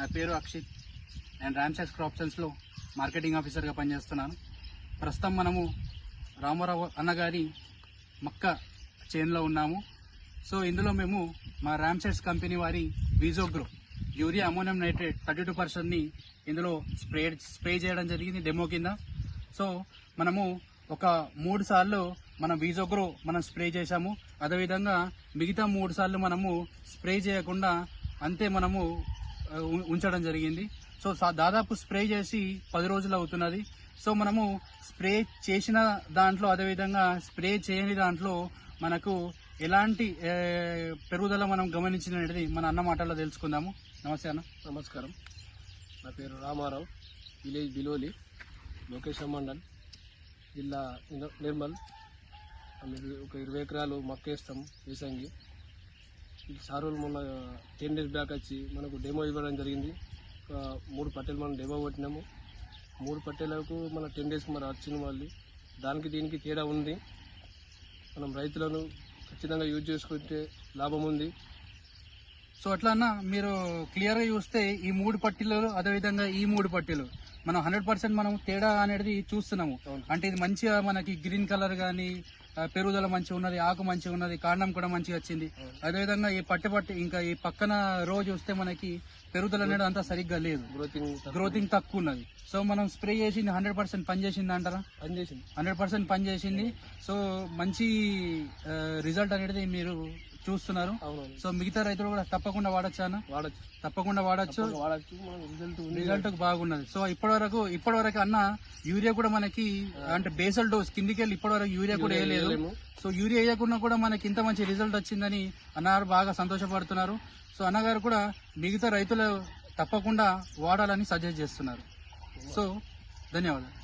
నా పేరు అక్షిత్. నేను ర్యామ్సాక్స్ క్రాప్ సైన్స్లో మార్కెటింగ్ ఆఫీసర్గా పనిచేస్తున్నాను. ప్రస్తుతం మనము రామారావు అన్నగారి మక్క చేన్లో ఉన్నాము. సో ఇందులో మేము మా ర్యామ్సెట్స్ కంపెనీ వారి బీజోగ్రో urea ammonium nitrate thirty two పర్సెంట్ని ఇందులో స్ప్రే స్ప్రే చేయడం జరిగింది డెమో కింద. సో మనము ఒక మూడు సార్లు మనం వీజోగ్రో మనం స్ప్రే చేశాము. అదేవిధంగా మిగతా మూడు సార్లు మనము స్ప్రే చేయకుండా అంతే మనము ఉంచడం జరిగింది. సో దాదాపు స్ప్రే చేసి పది రోజులు అవుతున్నది. సో మనము స్ప్రే చేసిన దాంట్లో అదేవిధంగా స్ప్రే చేయని దాంట్లో మనకు ఎలాంటి పెరుగుదల మనం గమనించినది మన అన్న మాటల్లో తెలుసుకుందాము. నమస్తే అన్న. నమస్కారం. నా పేరు రామారావు విలేజ్ బిలోలి లోకేష్ మండల్ జిల్లా నిర్మల్. ఒక ఇరవై ఎకరాలు మొక్క వేస్తాం వేసంగి. సారులు మొన్న టెన్ డేస్ బ్యాక్ వచ్చి మనకు డెమో ఇవ్వడం జరిగింది. మూడు పట్టెలు మనం డెమో కొట్టినాము. మూడు పట్టెలకు మన టెన్ డేస్కి మరి వచ్చిన వాళ్ళు దానికి దీనికి తేడా ఉంది. మనం రైతులను ఖచ్చితంగా యూజ్ చేసుకుంటే లాభం ఉంది. సో అట్లా అన్న మీరు క్లియర్గా చూస్తే ఈ మూడు పట్టీలు అదేవిధంగా ఈ మూడు పట్టీలు మనం హండ్రెడ్ పర్సెంట్ మనం తేడా అనేది చూస్తున్నాము. అంటే ఇది మంచిగా మనకి గ్రీన్ కలర్ కానీ పెరుగుదల మంచిగా ఉన్నది ఆకు మంచిగా ఉన్నది కాండం కూడా మంచిగా వచ్చింది. అదేవిధంగా ఈ పట్టి పట్టి ఇంకా ఈ పక్కన రోజు చూస్తే మనకి పెరుగుదల అనేది అంతా సరిగ్గా లేదు. గ్రోతింగ్ గ్రోతింగ్ తక్కువ ఉన్నది. సో మనం స్ప్రే చేసింది హండ్రెడ్ పర్సెంట్ పనిచేసింది అంటారా? పనిచేసింది హండ్రెడ్ పర్సెంట్ పనిచేసింది సో మంచి రిజల్ట్ అనేది మీరు చూస్తున్నారు. సో మిగతా రైతులు కూడా తప్పకుండా వాడచ్చు అన్న? వాడచ్చు. తప్పకుండా వాడచ్చు. రిజల్ట్ రిజల్ట్ బాగున్నది. సో ఇప్పటి వరకు ఇప్పటి వరకు అన్న యూరియా కూడా మనకి అంటే బేసల్ డోస్ కిందికి వెళ్ళి ఇప్పటి వరకు యూరియా కూడా వేయలేదు. సో యూరియా వేయకుండా కూడా మనకి ఇంత మంచి రిజల్ట్ వచ్చిందని అన్నగారు బాగా సంతోషపడుతున్నారు. సో అన్నగారు కూడా మిగతా రైతులు తప్పకుండా వాడాలని సజెస్ట్ చేస్తున్నారు. సో ధన్యవాదాలు.